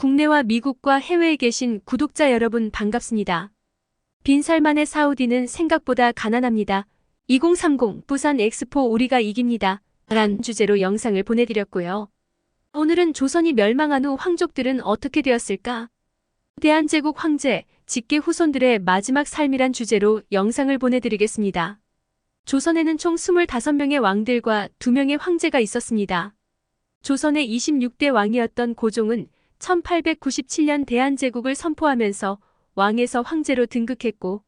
국내와 미국과 해외에 계신 구독자 여러분 반갑습니다. 빈살만의 사우디는 생각보다 가난합니다. 2030 부산 엑스포 우리가 이깁니다. 란 주제로 영상을 보내드렸고요. 오늘은 조선이 멸망한 후 황족들은 어떻게 되었을까? 대한제국 황제, 직계 후손들의 마지막 삶이란 주제로 영상을 보내드리겠습니다. 조선에는 총 25명의 왕들과 2명의 황제가 있었습니다. 조선의 26대 왕이었던 고종은 1897년 대한제국을 선포하면서 왕에서 황제로 등극했고,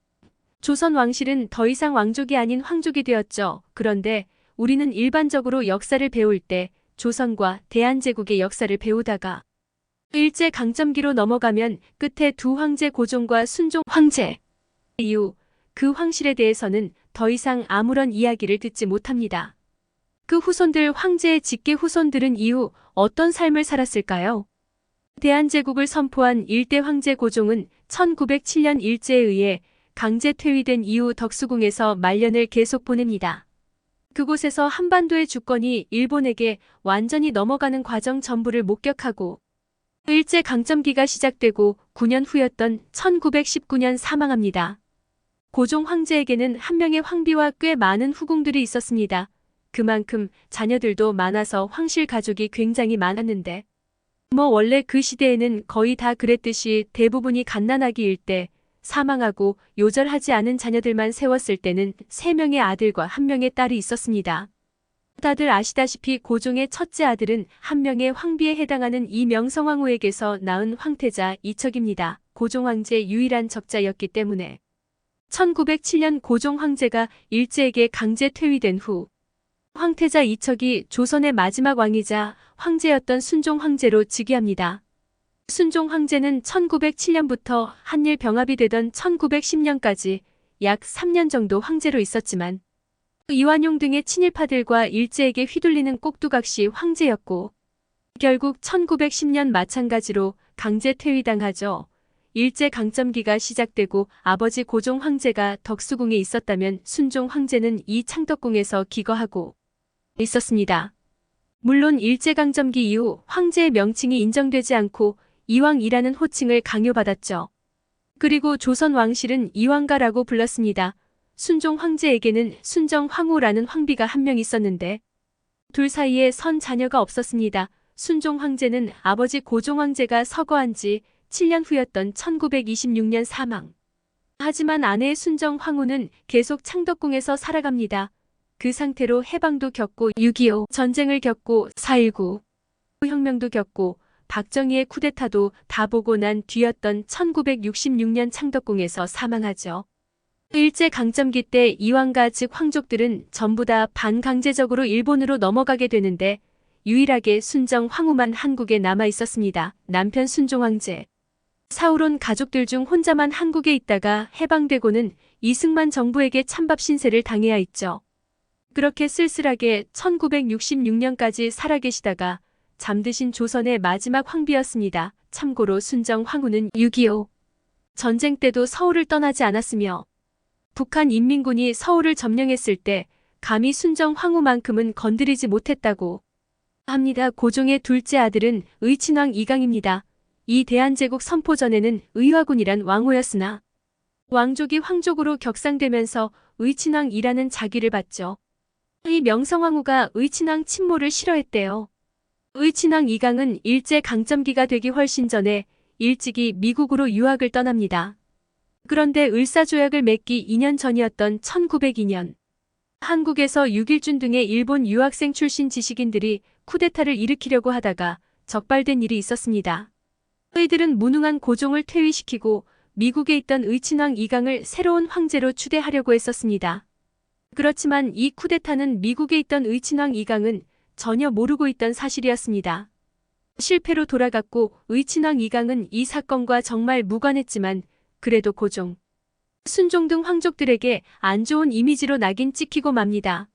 조선 왕실은 더 이상 왕족이 아닌 황족이 되었죠. 그런데 우리는 일반적으로 역사를 배울 때 조선과 대한제국의 역사를 배우다가 일제 강점기로 넘어가면 끝에 두 황제 고종과 순종 황제 이후 그 황실에 대해서는 더 이상 아무런 이야기를 듣지 못합니다. 그 후손들 황제의 직계 후손들은 이후 어떤 삶을 살았을까요? 대한제국을 선포한 일대 황제 고종은 1907년 일제에 의해 강제 퇴위된 이후 덕수궁에서 말년을 계속 보냅니다. 그곳에서 한반도의 주권이 일본에게 완전히 넘어가는 과정 전부를 목격하고 일제 강점기가 시작되고 9년 후였던 1919년 사망합니다. 고종 황제에게는 한 명의 황비와 꽤 많은 후궁들이 있었습니다. 그만큼 자녀들도 많아서 황실 가족이 굉장히 많았는데 뭐 원래 그 시대에는 거의 다 그랬듯이 대부분이 갓난아기 일때 사망하고 요절하지 않은 자녀들만 세웠을 때는 3명의 아들과 1명의 딸이 있었습니다. 다들 아시다시피 고종의 첫째 아들은 한 명의 황비에 해당하는 이 명성황후에게서 낳은 황태자 이척입니다. 고종 황제 유일한 적자였기 때문에 1907년 고종 황제가 일제에게 강제 퇴위된 후 황태자 이척이 조선의 마지막 왕이자 황제였던 순종 황제로 즉위합니다. 순종 황제는 1907년부터 한일 병합이 되던 1910년까지 약 3년 정도 황제로 있었지만 이완용 등의 친일파들과 일제에게 휘둘리는 꼭두각시 황제였고 결국 1910년 마찬가지로 강제 퇴위당하죠. 일제 강점기가 시작되고 아버지 고종 황제가 덕수궁에 있었다면 순종 황제는 이 창덕궁에서 기거하고 있었습니다. 물론 일제강점기 이후 황제의 명칭이 인정되지 않고 이왕이라는 호칭을 강요받았죠. 그리고 조선 왕실은 이왕가라고 불렀습니다. 순종 황제에게는 순정 황후라는 황비가 한 명 있었는데 둘 사이에 선 자녀가 없었습니다. 순종 황제는 아버지 고종 황제가 서거한 지 7년 후였던 1926년 사망. 하지만 아내의 순정 황후는 계속 창덕궁에서 살아갑니다. 그 상태로 해방도 겪고 6.25 전쟁을 겪고 4.19 혁명도 겪고 박정희의 쿠데타도 다 보고 난 뒤였던 1966년 창덕궁에서 사망하죠. 일제 강점기 때 이왕가 즉 황족들은 전부 다 반강제적으로 일본으로 넘어가게 되는데 유일하게 순정 황후만 한국에 남아 있었습니다. 남편 순종 황제. 사우론 가족들 중 혼자만 한국에 있다가 해방되고는 이승만 정부에게 찬밥 신세를 당해야 했죠. 그렇게 쓸쓸하게 1966년까지 살아계시다가 잠드신 조선의 마지막 황비였습니다. 참고로 순정 황후는 6.25 전쟁 때도 서울을 떠나지 않았으며 북한 인민군이 서울을 점령했을 때 감히 순정 황후만큼은 건드리지 못했다고 합니다. 고종의 둘째 아들은 의친왕 이강입니다. 이 대한제국 선포 전에는 의화군이란 왕호였으나 왕족이 황족으로 격상되면서 의친왕이라는 자기를 받죠. 이 명성황후가 의친왕 친모를 싫어했대요. 의친왕 이강은 일제 강점기가 되기 훨씬 전에 일찍이 미국으로 유학을 떠납니다. 그런데 을사조약을 맺기 2년 전이었던 1902년 한국에서 6일준 등의 일본 유학생 출신 지식인들이 쿠데타를 일으키려고 하다가 적발된 일이 있었습니다. 의들은 무능한 고종을 퇴위시키고 미국에 있던 의친왕 이강을 새로운 황제로 추대하려고 했었습니다. 그렇지만 이 쿠데타는 미국에 있던 의친왕 이강은 전혀 모르고 있던 사실이었습니다. 실패로 돌아갔고 의친왕 이강은 이 사건과 정말 무관했지만 그래도 고종, 순종 등 황족들에게 안 좋은 이미지로 낙인 찍히고 맙니다.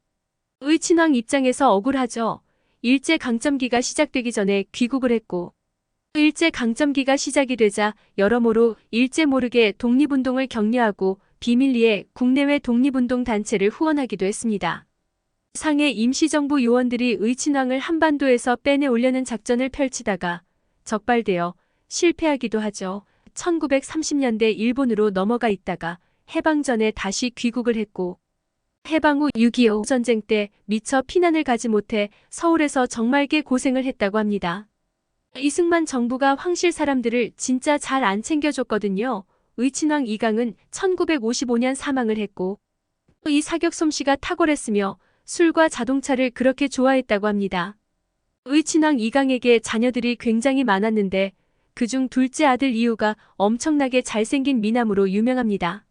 의친왕 입장에서 억울하죠. 일제 강점기가 시작되기 전에 귀국을 했고 일제 강점기가 시작이 되자 여러모로 일제 모르게 독립운동을 격려하고 비밀리에 국내외 독립운동 단체를 후원하기도 했습니다. 상해 임시정부 요원들이 의친왕을 한반도에서 빼내오려는 작전을 펼치다가 적발되어 실패하기도 하죠. 1930년대 일본으로 넘어가 있다가 해방 전에 다시 귀국을 했고 해방 후 6.25 전쟁 때 미처 피난을 가지 못해 서울에서 정말게 고생을 했다고 합니다. 이승만 정부가 황실 사람들을 진짜 잘 안 챙겨줬거든요. 의친왕 이강은 1955년 사망을 했고 이 사격 솜씨가 탁월했으며 술과 자동차를 그렇게 좋아했다고 합니다. 의친왕 이강에게 자녀들이 굉장히 많았는데 그중 둘째 아들 이유가 엄청나게 잘생긴 미남으로 유명합니다.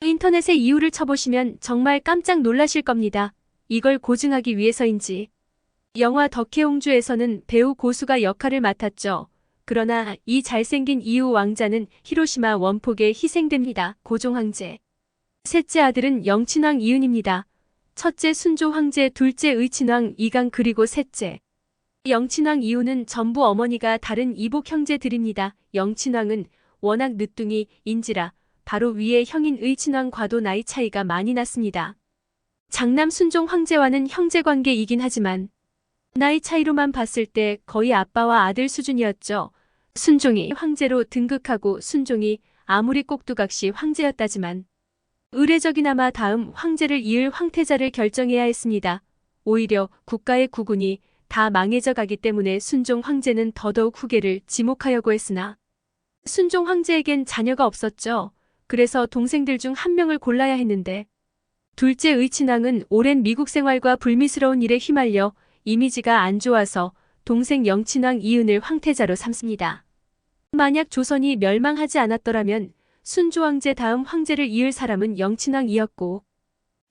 인터넷에 이유를 쳐보시면 정말 깜짝 놀라실 겁니다. 이걸 고증하기 위해서인지. 영화 덕혜옹주에서는 배우 고수가 역할을 맡았죠. 그러나 이 잘생긴 이유 왕자는 히로시마 원폭에 희생됩니다. 고종 황제. 셋째 아들은 영친왕 이은입니다. 첫째 순조 황제, 둘째 의친왕 이강 그리고 셋째. 영친왕 이유는 전부 어머니가 다른 이복 형제들입니다. 영친왕은 워낙 늦둥이 인지라 바로 위에 형인 의친왕과도 나이 차이가 많이 났습니다. 장남 순종 황제와는 형제 관계이긴 하지만 나이 차이로만 봤을 때 거의 아빠와 아들 수준이었죠. 순종이 황제로 등극하고 순종이 아무리 꼭두각시 황제였다지만 의례적이나마 다음 황제를 이을 황태자를 결정해야 했습니다. 오히려 국가의 구군이 다 망해져 가기 때문에 순종 황제는 더더욱 후계를 지목하려고 했으나 순종 황제에겐 자녀가 없었죠. 그래서 동생들 중 한 명을 골라야 했는데 둘째 의친왕은 오랜 미국 생활과 불미스러운 일에 휘말려 이미지가 안 좋아서 동생 영친왕 이은을 황태자로 삼습니다. 만약 조선이 멸망하지 않았더라면 순조 황제 다음 황제를 이을 사람은 영친왕이었고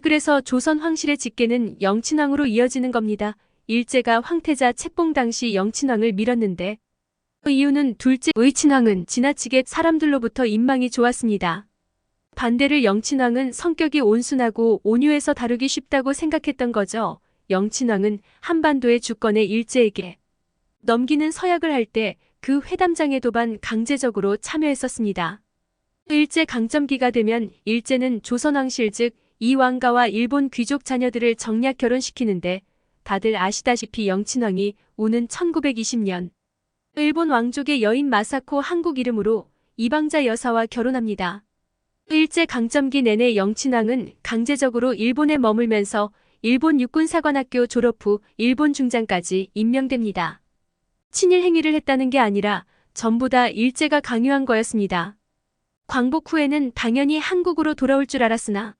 그래서 조선 황실의 직계는 영친왕으로 이어지는 겁니다. 일제가 황태자 책봉 당시 영친왕을 밀었는데 그 이유는 둘째 의친왕은 지나치게 사람들로부터 인망이 좋았습니다. 반대를 영친왕은 성격이 온순하고 온유해서 다루기 쉽다고 생각했던 거죠. 영친왕은 한반도의 주권을 일제에게 넘기는 서약을 할 때 그 회담장에 도반 강제적으로 참여했었습니다. 일제 강점기가 되면 일제는 조선왕실 즉 이왕가와 일본 귀족 자녀들을 정략 결혼시키는데 다들 아시다시피 영친왕이 오는 1920년 일본 왕족의 여인 마사코 한국 이름으로 이방자 여사와 결혼합니다. 일제 강점기 내내 영친왕은 강제적으로 일본에 머물면서 일본 육군사관학교 졸업 후 일본 중장까지 임명됩니다. 친일 행위를 했다는 게 아니라 전부 다 일제가 강요한 거였습니다. 광복 후에는 당연히 한국으로 돌아올 줄 알았으나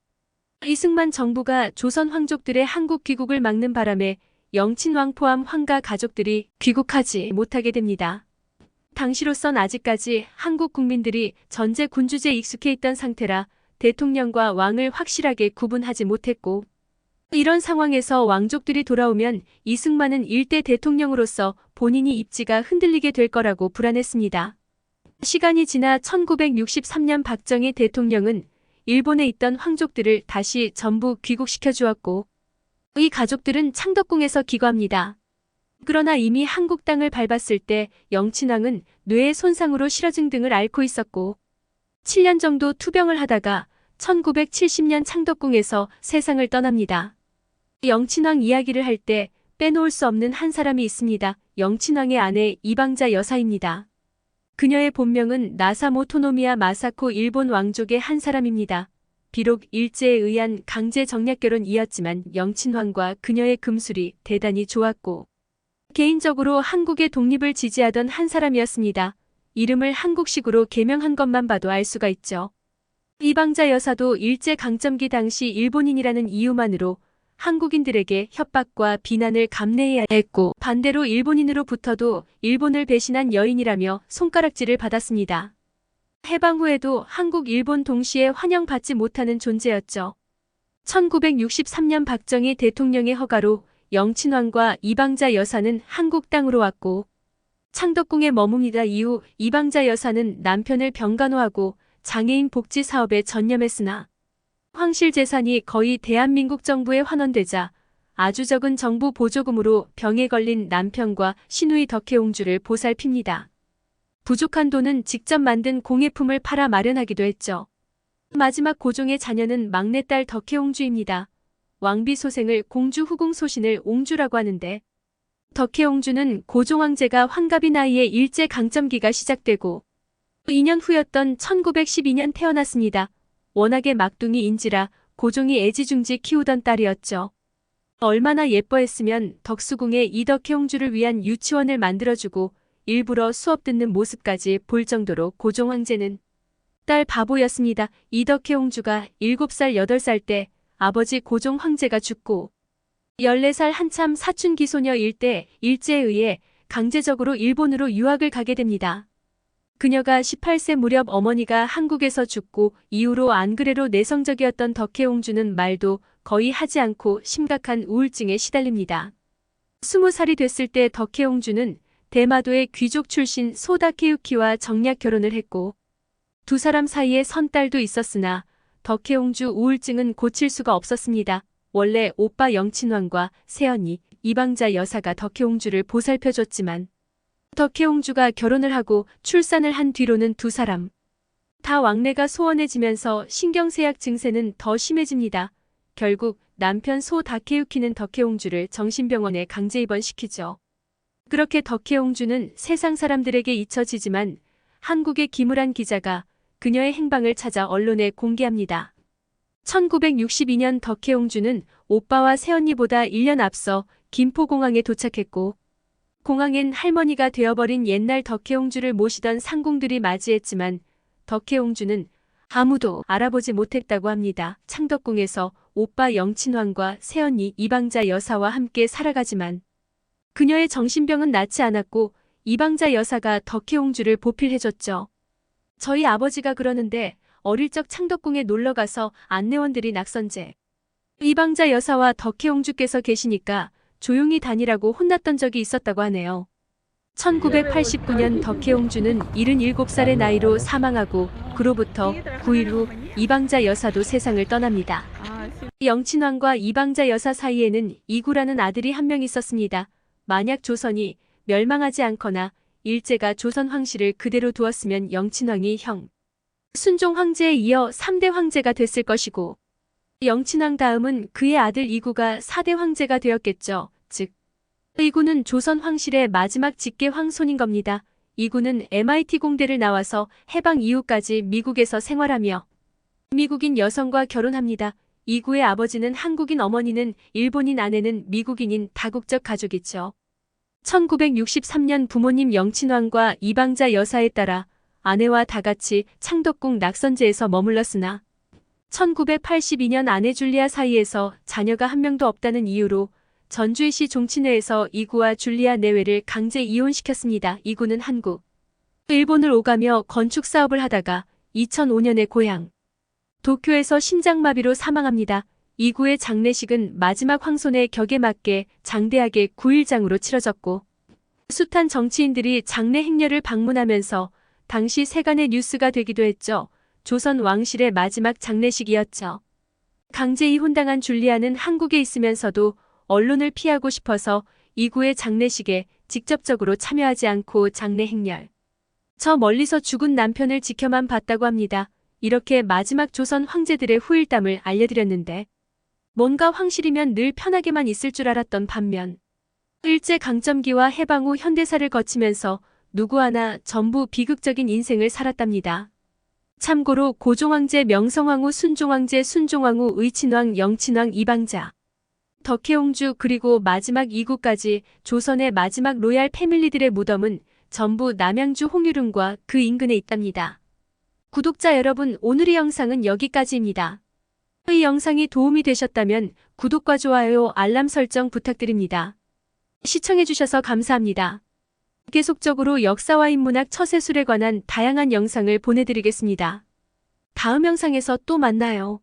이승만 정부가 조선 황족들의 한국 귀국을 막는 바람에 영친왕 포함 황가 가족들이 귀국하지 못하게 됩니다. 당시로선 아직까지 한국 국민들이 전제 군주제에 익숙해 있던 상태라 대통령과 왕을 확실하게 구분하지 못했고 이런 상황에서 왕족들이 돌아오면 이승만은 일대 대통령으로서 본인이 입지가 흔들리게 될 거라고 불안했습니다. 시간이 지나 1963년 박정희 대통령은 일본에 있던 황족들을 다시 전부 귀국시켜 주었고 이 가족들은 창덕궁에서 기거합니다. 그러나 이미 한국 땅을 밟았을 때 영친왕은 뇌의 손상으로 실어증 등을 앓고 있었고 7년 정도 투병을 하다가 1970년 창덕궁에서 세상을 떠납니다. 영친왕 이야기를 할 때 빼놓을 수 없는 한 사람이 있습니다. 영친왕의 아내 이방자 여사입니다. 그녀의 본명은 나사모토노미야 마사코 일본 왕족의 한 사람입니다. 비록 일제에 의한 강제 정략 결혼이었지만 영친왕과 그녀의 금술이 대단히 좋았고 개인적으로 한국의 독립을 지지하던 한 사람이었습니다. 이름을 한국식으로 개명한 것만 봐도 알 수가 있죠. 이방자 여사도 일제 강점기 당시 일본인이라는 이유만으로 한국인들에게 협박과 비난을 감내해야 했고 반대로 일본인으로부터도 일본을 배신한 여인이라며 손가락질을 받았습니다. 해방 후에도 한국, 일본 동시에 환영받지 못하는 존재였죠. 1963년 박정희 대통령의 허가로 영친왕과 이방자 여사는 한국 땅으로 왔고 창덕궁에 머뭅니다 이후 이방자 여사는 남편을 병간호하고 장애인 복지 사업에 전념했으나 황실 재산이 거의 대한민국 정부에 환원되자 아주 적은 정부 보조금으로 병에 걸린 남편과 시누이 덕혜옹주를 보살핍니다. 부족한 돈은 직접 만든 공예품을 팔아 마련하기도 했죠. 마지막 고종의 자녀는 막내딸 덕혜옹주입니다. 왕비 소생을 공주 후궁 소신을 옹주라고 하는데 덕혜옹주는 고종황제가 환갑이 나이에 일제 강점기가 시작되고 2년 후였던 1912년 태어났습니다. 워낙에 막둥이인지라 고종이 애지중지 키우던 딸이었죠. 얼마나 예뻐했으면 덕수궁에 이덕혜옹주를 위한 유치원을 만들어주고 일부러 수업 듣는 모습까지 볼 정도로 고종 황제는 딸 바보였습니다. 이덕혜옹주가 7살 8살 때 아버지 고종 황제가 죽고 14살 한참 사춘기 소녀일 때 일제에 의해 강제적으로 일본으로 유학을 가게 됩니다. 그녀가 18세 무렵 어머니가 한국에서 죽고 이후로 안 그래로 내성적이었던 덕혜옹주는 말도 거의 하지 않고 심각한 우울증에 시달립니다. 20살이 됐을 때 덕혜옹주는 대마도의 귀족 출신 소다케유키와 정략 결혼을 했고 두 사람 사이에 선딸도 있었으나 덕혜옹주 우울증은 고칠 수가 없었습니다. 원래 오빠 영친왕과 세연이 이방자 여사가 덕혜옹주를 보살펴줬지만 덕혜옹주가 결혼을 하고 출산을 한 뒤로는 두 사람 다 왕래가 소원해지면서 신경쇠약 증세는 더 심해집니다. 결국 남편 소 다케유키는 덕혜옹주를 정신병원에 강제 입원시키죠. 그렇게 덕혜옹주는 세상 사람들에게 잊혀지지만 한국의 김우란 기자가 그녀의 행방을 찾아 언론에 공개합니다. 1962년 덕혜옹주는 오빠와 새언니보다 1년 앞서 김포공항에 도착했고 공항엔 할머니가 되어버린 옛날 덕혜옹주를 모시던 상궁들이 맞이했지만 덕혜옹주는 아무도 알아보지 못했다고 합니다. 창덕궁에서 오빠 영친왕과 새언니 이방자 여사와 함께 살아가지만 그녀의 정신병은 낫지 않았고 이방자 여사가 덕혜옹주를 보필해줬죠. 저희 아버지가 그러는데 어릴 적 창덕궁에 놀러가서 안내원들이 낙선제. 이방자 여사와 덕혜옹주께서 계시니까 조용히 다니라고 혼났던 적이 있었다고 하네요. 1989년 덕혜옹주는 77살의 나이로 사망하고 그로부터 9일 후 이방자 여사도 세상을 떠납니다. 영친왕과 이방자 여사 사이에는 이구라는 아들이 한 명 있었습니다. 만약 조선이 멸망하지 않거나 일제가 조선 황실을 그대로 두었으면 영친왕이 형 순종 황제에 이어 3대 황제가 됐을 것이고 영친왕 다음은 그의 아들 이구가 4대 황제가 되었겠죠. 즉 이구는 조선 황실의 마지막 직계 황손인 겁니다. 이구는 MIT 공대를 나와서 해방 이후까지 미국에서 생활하며 미국인 여성과 결혼합니다. 이구의 아버지는 한국인 어머니는 일본인 아내는 미국인인 다국적 가족이죠. 1963년 부모님 영친왕과 이방자 여사에 따라 아내와 다 같이 창덕궁 낙선제에서 머물렀으나 1982년 아내 줄리아 사이에서 자녀가 한 명도 없다는 이유로 전주의시 종친회에서 이구와 줄리아 내외를 강제 이혼시켰습니다. 이구는 한국, 일본을 오가며 건축 사업을 하다가 2005년에 고향, 도쿄에서 심장마비로 사망합니다. 이구의 장례식은 마지막 황손의 격에 맞게 장대하게 9일장으로 치러졌고 숱한 정치인들이 장례 행렬을 방문하면서 당시 세간의 뉴스가 되기도 했죠. 조선 왕실의 마지막 장례식이었죠. 강제 이혼당한 줄리아는 한국에 있으면서도 언론을 피하고 싶어서 이구의 장례식에 직접적으로 참여하지 않고 장례 행렬. 저 멀리서 죽은 남편을 지켜만 봤다고 합니다. 이렇게 마지막 조선 황제들의 후일담을 알려드렸는데 뭔가 황실이면 늘 편하게만 있을 줄 알았던 반면 일제 강점기와 해방 후 현대사를 거치면서 누구 하나 전부 비극적인 인생을 살았답니다. 참고로 고종황제 명성황후 순종황제 순종황후 의친왕 영친왕 이방자 덕혜옹주 그리고 마지막 이구까지 조선의 마지막 로얄 패밀리들의 무덤은 전부 남양주 홍유릉과 그 인근에 있답니다. 구독자 여러분 오늘의 영상은 여기까지입니다. 이 영상이 도움이 되셨다면 구독과 좋아요 알람 설정 부탁드립니다. 시청해주셔서 감사합니다. 계속적으로 역사와 인문학 처세술에 관한 다양한 영상을 보내드리겠습니다. 다음 영상에서 또 만나요.